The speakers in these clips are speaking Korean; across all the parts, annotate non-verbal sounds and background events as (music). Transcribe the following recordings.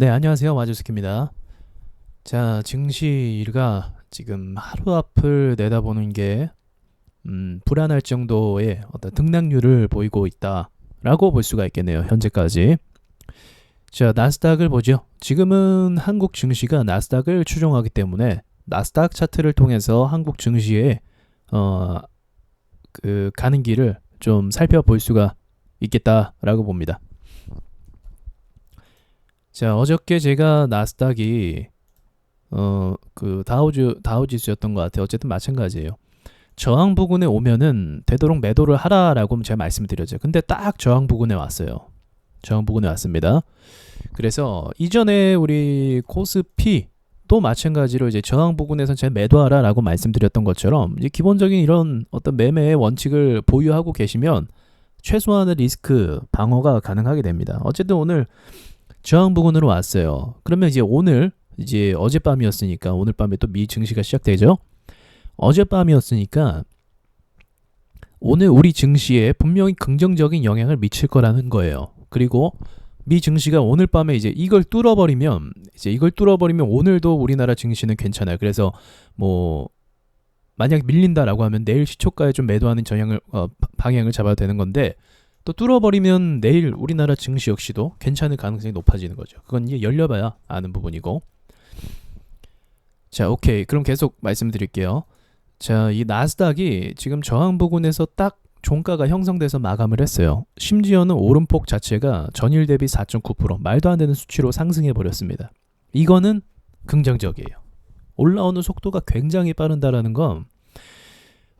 네, 안녕하세요. 마주스키입니다. 자, 증시가 지금 하루 앞을 내다보는 게 음, 불안할 정도의 어떤 등락률을 보이고 있다라고 볼 수가 있겠네요. 현재까지. 자, 나스닥을 보죠. 지금은 한국 증시가 나스닥을 추종하기 때문에 나스닥 차트를 통해서 한국 증시의 어, 그 가는 길을 좀 살펴볼 수가 있겠다라고 봅니다. 자, 어저께 제가 나스닥이 어, 그 다우주 다우지수였던 것 같아요. 어쨌든 마찬가지예요. 저항 부근에 오면은 되도록 매도를 하라라고 제가 말씀드렸죠. 근데 딱 저항 부근에 왔어요. 저항 부근에 왔습니다. 그래서 이전에 우리 코스피 또 마찬가지로 이제 저항 부근에서 제가 매도하라라고 말씀드렸던 것처럼 이제 기본적인 이런 어떤 매매의 원칙을 보유하고 계시면 최소한의 리스크 방어가 가능하게 됩니다. 어쨌든 오늘 저항 부근으로 왔어요. 그러면 이제 오늘 이제 어젯밤이었으니까 오늘 밤에 또 미 증시가 시작되죠. 어젯밤이었으니까 오늘 우리 증시에 분명히 긍정적인 영향을 미칠 거라는 거예요. 그리고 미 증시가 오늘 밤에 이제 이걸 뚫어버리면 이제 이걸 뚫어버리면 오늘도 우리나라 증시는 괜찮아요. 그래서 뭐 만약 밀린다라고 하면 내일 시초가에 좀 매도하는 전향을 어, 방향을 잡아도 되는 건데 또 뚫어버리면 내일 우리나라 증시 역시도 괜찮을 가능성이 높아지는 거죠. 그건 이제 열려봐야 아는 부분이고. 자, 오케이. 그럼 계속 말씀드릴게요. 자, 이 나스닥이 지금 저항 부근에서 딱 종가가 형성돼서 마감을 했어요. 심지어는 오름폭 자체가 전일 대비 4.9% 말도 안 되는 수치로 상승해 버렸습니다. 이거는 긍정적이에요. 올라오는 속도가 굉장히 빠른다라는 건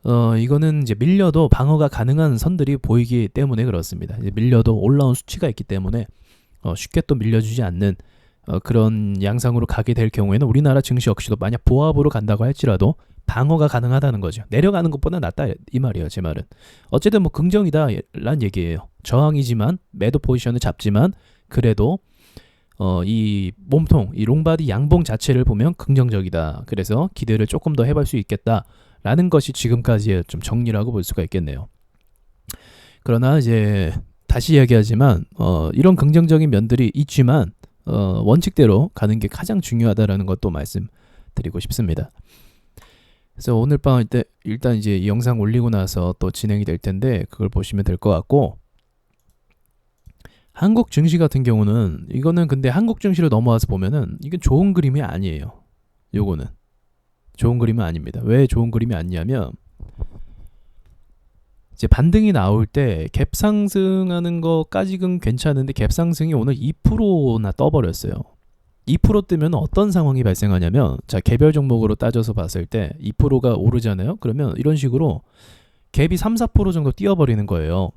어, 이거는 이제 밀려도 방어가 가능한 선들이 보이기 때문에 그렇습니다. 이제 밀려도 올라온 수치가 있기 때문에 어, 쉽게 또 밀려주지 않는 어, 그런 양상으로 가게 될 경우에는 우리나라 증시 역시도 만약 보합으로 간다고 할지라도 방어가 가능하다는 거죠. 내려가는 것보다 낫다 이 말이에요. 제 말은. 어쨌든 뭐 긍정이다란 얘기예요. 저항이지만 매도 포지션을 잡지만 그래도 어, 이 몸통, 이 롱바디 양봉 자체를 보면 긍정적이다. 그래서 기대를 조금 더 해볼 수 있겠다 라는 것이 지금까지의 좀 정리라고 볼 수가 있겠네요. 그러나 이제 다시 이야기하지만 어, 이런 긍정적인 면들이 있지만 어, 원칙대로 가는 게 가장 중요하다라는 것도 말씀드리고 싶습니다. 그래서 오늘 밤때 일단 이제 이 영상 올리고 나서 또 진행이 될 텐데 그걸 보시면 될 것 같고 한국 증시 같은 경우는 이거는 근데 한국 증시로 넘어와서 보면은 이건 좋은 그림이 아니에요. 요거는 좋은 그림은 아닙니다. 왜 좋은 그림이 아니냐면 이제 반등이 나올 때 갭 상승하는 거까지는 괜찮은데 갭 상승이 오늘 2%나 떠버렸어요. 2% 뜨면 어떤 상황이 발생하냐면 자 개별 종목으로 따져서 봤을 때 2%가 오르잖아요. 그러면 이런 식으로 갭이 3, 4% 정도 뛰어버리는 거예요.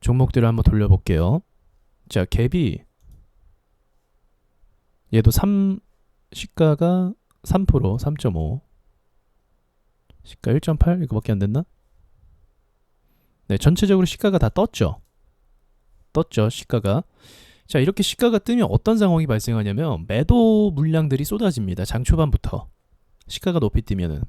종목들을 한번 돌려볼게요. 자 갭이 얘도 3 시가가 3% 3.5 시가 1.8 이거밖에 안 됐나? 네 전체적으로 시가가 다 떴죠. 떴죠 시가가 자, 이렇게 시가가 뜨면 어떤 상황이 발생하냐면 매도 물량들이 쏟아집니다. 장 초반부터. 시가가 높이 뛰면은.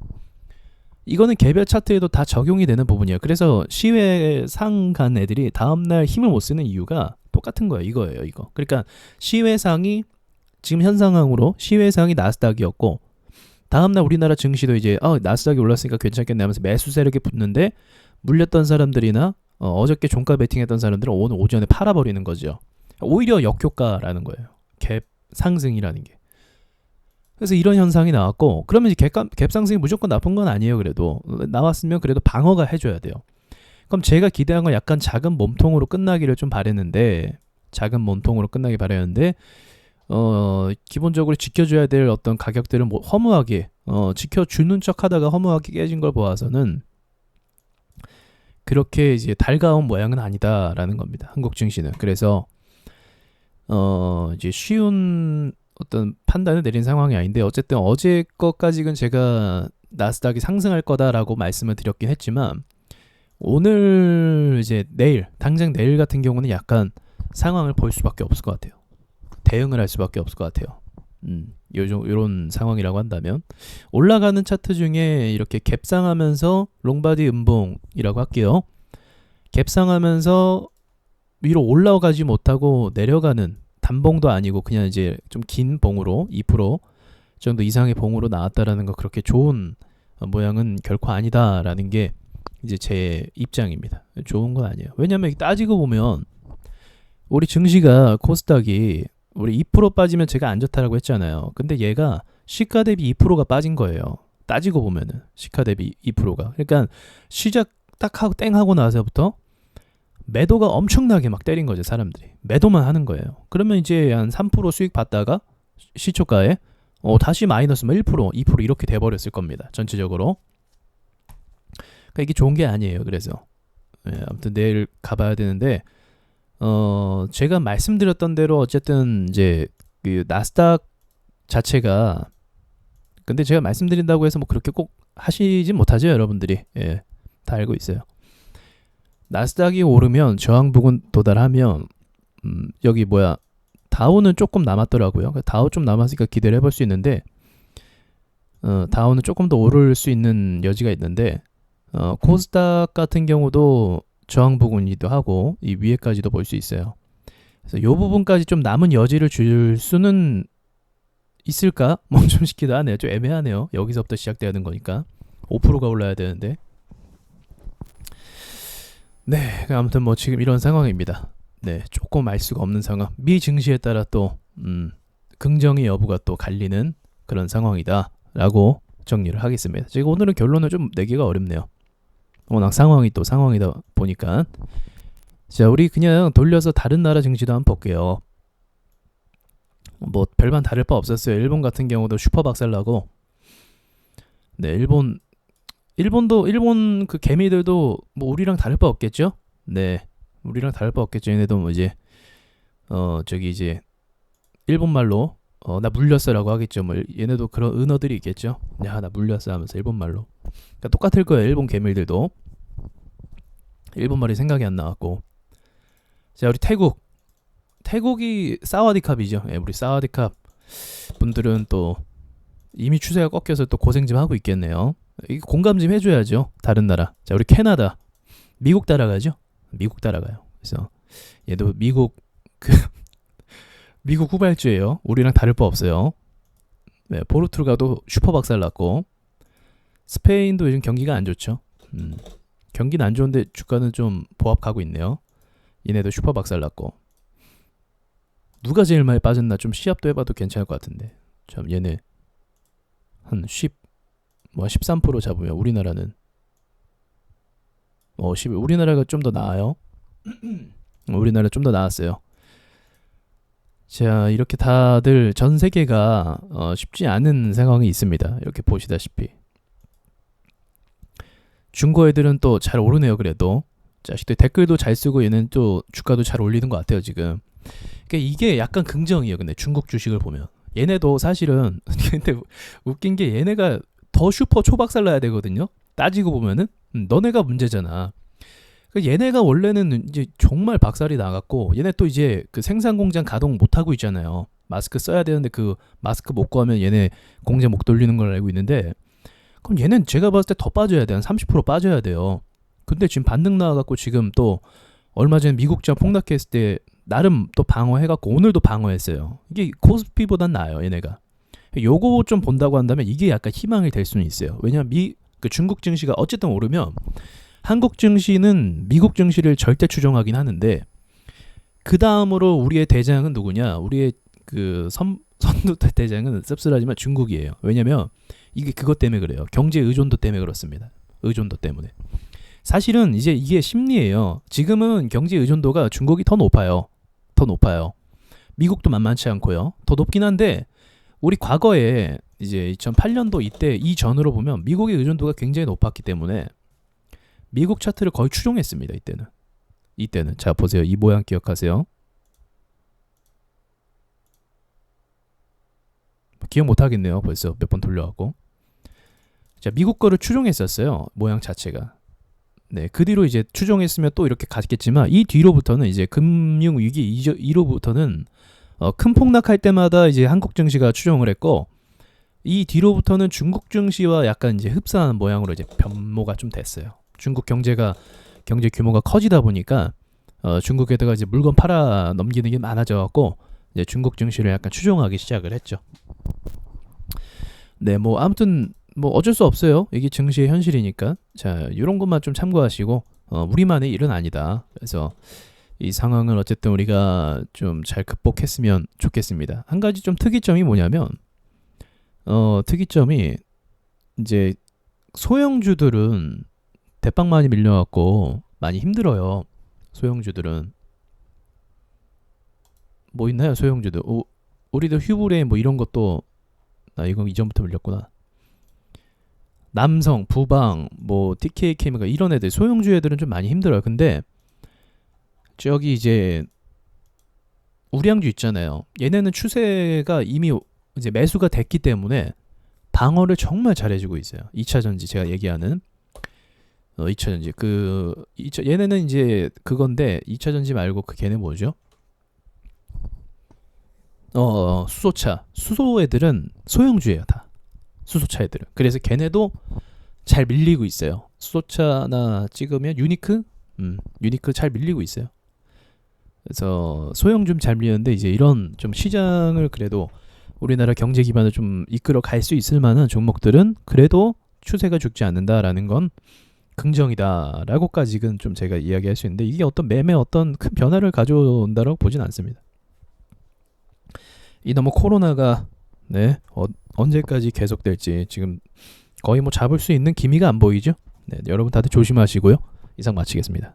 이거는 개별 차트에도 다 적용이 되는 부분이에요. 그래서 시외 상간 애들이 다음날 힘을 못 쓰는 이유가 똑같은 거예요. 이거예요, 이거. 그러니까 시외상이 지금 현 상황으로 시외 상이 나스닥이었고 다음날 우리나라 증시도 이제 어, 나스닥이 올랐으니까 괜찮겠네 하면서 매수 세력이 붙는데 물렸던 사람들이나 어, 어저께 종가 베팅했던 사람들은 오늘 오전에 팔아버리는 거죠. 오히려 역효과라는 거예요. 갭 상승이라는 게. 그래서 이런 현상이 나왔고 그러면 이제 갭, 갭 상승이 무조건 나쁜 건 아니에요. 그래도 나왔으면 그래도 방어가 해줘야 돼요. 그럼 제가 기대한 건 약간 작은 몸통으로 끝나기를 좀 바랬는데 작은 몸통으로 끝나기 바랬는데 어 기본적으로 지켜줘야 될 어떤 가격들을 뭐 허무하게 어 지켜주는 척 하다가 허무하게 깨진 걸 보아서는 그렇게 이제 달가운 모양은 아니다라는 겁니다. 한국 증시는 그래서 어 이제 쉬운 어떤 판단을 내린 상황이 아닌데 어쨌든 어제 것까지는 제가 나스닥이 상승할 거다라고 말씀을 드렸긴 했지만 오늘 이제 내일 당장 내일 같은 경우는 약간 상황을 볼 수밖에 없을 것 같아요. 대응을 할 수밖에 없을 것 같아요. 음, 요즘 요런 상황이라고 한다면 올라가는 차트 중에 이렇게 갭상하면서 롱바디 음봉이라고 할게요. 갭상하면서 위로 올라가지 못하고 내려가는 단봉도 아니고 그냥 이제 좀 긴 봉으로 2% 정도 이상의 봉으로 나왔다라는 거 그렇게 좋은 모양은 결코 아니다라는 게 이제 제 입장입니다. 좋은 건 아니에요. 왜냐면 따지고 보면 우리 증시가 코스닥이 우리 2% 빠지면 제가 안 좋다라고 했잖아요. 근데 얘가 시가 대비 2%가 빠진 거예요. 따지고 보면은 시가 대비 2%가. 그러니까 시작 딱 하고 땡 하고 나서부터 매도가 엄청나게 막 때린 거죠, 사람들이. 매도만 하는 거예요. 그러면 이제 한 3% 수익 받다가 시초가에 어, 다시 마이너스 1%, 뭐2% 이렇게 돼 버렸을 겁니다. 전체적으로. 그러니까 이게 좋은 게 아니에요. 그래서 예, 아무튼 내일 가봐야 되는데 어 제가 말씀드렸던 대로 어쨌든 이제 그 나스닥 자체가 근데 제가 말씀드린다고 해서 뭐 그렇게 꼭 하시진 못하죠 여러분들이 예, 다 알고 있어요. 나스닥이 오르면 저항 부근 도달하면 음, 여기 뭐야 다우는 조금 남았더라고요. 그러니까 다우 좀 남았으니까 기대를 해볼 수 있는데 어, 다우는 조금 더 오를 수 있는 여지가 있는데 어, 코스닥 같은 경우도 저항 부근이기도 하고 이 위에까지도 볼 수 있어요. 그래서 이 부분까지 좀 남은 여지를 줄 수는 있을까? (laughs) 멈춤 시키다 하네요. 좀 애매하네요. 여기서부터 시작돼야 하는 거니까 5%가 올라야 되는데. 네, 아무튼 뭐 지금 이런 상황입니다. 네, 조금 알 수가 없는 상황. 미 증시에 따라 또 음, 긍정의 여부가 또 갈리는 그런 상황이다라고 정리를 하겠습니다. 제가 오늘은 결론을 좀 내기가 어렵네요. 워낙 상황이 또 상황이다 보니까 자 우리 그냥 돌려서 다른 나라 증시도 한번 볼게요. 뭐 별반 다를 바 없었어요. 일본 같은 경우도 슈퍼 박살나고 네 일본 일본도 일본 그 개미들도 뭐 우리랑 다를 바 없겠죠? 네 우리랑 다를 바 없겠죠. 얘네도 뭐 이제 어 저기 이제 일본 말로 어 나 물렸어라고 하겠죠. 뭐 얘네도 그런 은어들이 있겠죠. 야 나 물렸어 하면서 일본 말로. 그러니까 똑같을 거예요. 일본 개미들도 일본 말이 생각이 안 나왔고. 자 우리 태국 태국이 사와디캅이죠. 예, 우리 사와디캅 분들은 또 이미 추세가 꺾여서 또 고생 좀 하고 있겠네요. 이 공감 좀 해줘야죠. 다른 나라. 자 우리 캐나다 미국 따라가죠. 미국 따라가요. 그래서 얘도 미국 그 미국 후발주예요. 우리랑 다를 바 없어요. 네, 포르투갈도 슈퍼 박살 났고 스페인도 요즘 경기가 안 좋죠. 음, 경기는 안 좋은데 주가는 좀 보합 가고 있네요. 얘네도 슈퍼 박살 났고 누가 제일 많이 빠졌나 좀 시합도 해봐도 괜찮을 것 같은데 참 얘네 한 10, 뭐 13% 잡으면 우리나라는 어, 10, 우리나라가 좀 더 나아요. (clears throat) 우리나라 좀 더 나았어요. 자, 이렇게 다들 전 세계가 어, 쉽지 않은 상황이 있습니다. 이렇게 보시다시피. 중고 애들은 또 잘 오르네요, 그래도. 자식들 댓글도 잘 쓰고 얘는 또 주가도 잘 올리는 것 같아요, 지금. 그러니까 이게 약간 긍정이에요, 근데 중국 주식을 보면. 얘네도 사실은, (laughs) 근데 웃긴 게 얘네가 더 슈퍼 초박살 나야 되거든요. 따지고 보면은. 음, 너네가 문제잖아. 그 얘네가 원래는 이제 정말 박살이 나갔고 얘네 또 이제 그 생산 공장 가동 못 하고 있잖아요. 마스크 써야 되는데 그 마스크 못 구하면 얘네 공장 못 돌리는 걸 알고 있는데 그럼 얘는 제가 봤을 때 더 빠져야 돼. 한 30% 빠져야 돼요. 근데 지금 반등 나와갖고 지금 또 얼마 전에 미국 장 폭락했을 때 나름 또 방어해갖고 오늘도 방어했어요. 이게 코스피보단 나아요, 얘네가. 요거 좀 본다고 한다면 이게 약간 희망이 될 수는 있어요. 왜냐면 미, 그 중국 증시가 어쨌든 오르면 한국 증시는 미국 증시를 절대 추종하긴 하는데 그 다음으로 우리의 대장은 누구냐? 우리의 그 선, 선두 대장은 씁쓸하지만 중국이에요. 왜냐면 이게 그것 때문에 그래요. 경제 의존도 때문에 그렇습니다. 의존도 때문에. 사실은 이제 이게 심리예요. 지금은 경제 의존도가 중국이 더 높아요. 더 높아요. 미국도 만만치 않고요. 더 높긴 한데 우리 과거에 이제 2008년도 이때 이전으로 보면 미국의 의존도가 굉장히 높았기 때문에 미국 차트를 거의 추종했습니다. 이때는. 이때는 자 보세요. 이 모양 기억하세요. 기억 못 하겠네요. 벌써 몇 번 돌려갖고. 자, 미국 거를 추종했었어요. 모양 자체가. 네, 그 뒤로 이제 추종했으면 또 이렇게 갔겠지만 이 뒤로부터는 이제 금융 위기 이로부터는 어, 큰 폭락할 때마다 이제 한국 증시가 추종을 했고 이 뒤로부터는 중국 증시와 약간 이제 흡사한 모양으로 이제 변모가 좀 됐어요. 중국 경제가 경제 규모가 커지다 보니까 어, 중국에다가 이제 물건 팔아 넘기는 게 많아져 갖고 이제 중국 증시를 약간 추종하기 시작을 했죠. 네, 뭐 아무튼 뭐 어쩔 수 없어요. 이게 증시의 현실이니까. 자, 이런 것만 좀 참고하시고 어, 우리만의 일은 아니다. 그래서 이 상황을 어쨌든 우리가 좀 잘 극복했으면 좋겠습니다. 한 가지 좀 특이점이 뭐냐면 어, 특이점이 이제 소형주들은 대빵 많이 밀려갖고 많이 힘들어요. 소형주들은 뭐 있나요? 소형주들. 오, 우리도 휴브레 뭐 이런 것도 나 이거 이전부터 밀렸구나. 남성, 부방, 뭐 TK 케미가 이런 애들 소형주 애들은 좀 많이 힘들어요. 근데 저기 이제 우량주 있잖아요. 얘네는 추세가 이미 이제 매수가 됐기 때문에 방어를 정말 잘해주고 있어요. 2차 전지 제가 얘기하는 어, 2차 전지. 그 2차 얘네는 이제 그건데 2차 전지 말고 그 걔네 뭐죠? 어, 어 수소차. 수소 애들은 소형주예요 다. 수소차 애들은. 그래서 걔네도 잘 밀리고 있어요. 수소차나 찍으면 유니크? 음 유니크 잘 밀리고 있어요. 그래서 소형 좀 잘 밀리는데 이제 이런 좀 시장을 그래도 우리나라 경제 기반을 좀 이끌어 갈 수 있을 만한 종목들은 그래도 추세가 죽지 않는다라는 건 긍정이다라고까지는 좀 제가 이야기할 수 있는데 이게 어떤 매매 어떤 큰 변화를 가져온다라고 보진 않습니다. 이 너무 코로나가 네 어, 언제까지 계속될지 지금 거의 뭐 잡을 수 있는 기미가 안 보이죠. 네 여러분 다들 조심하시고요. 이상 마치겠습니다.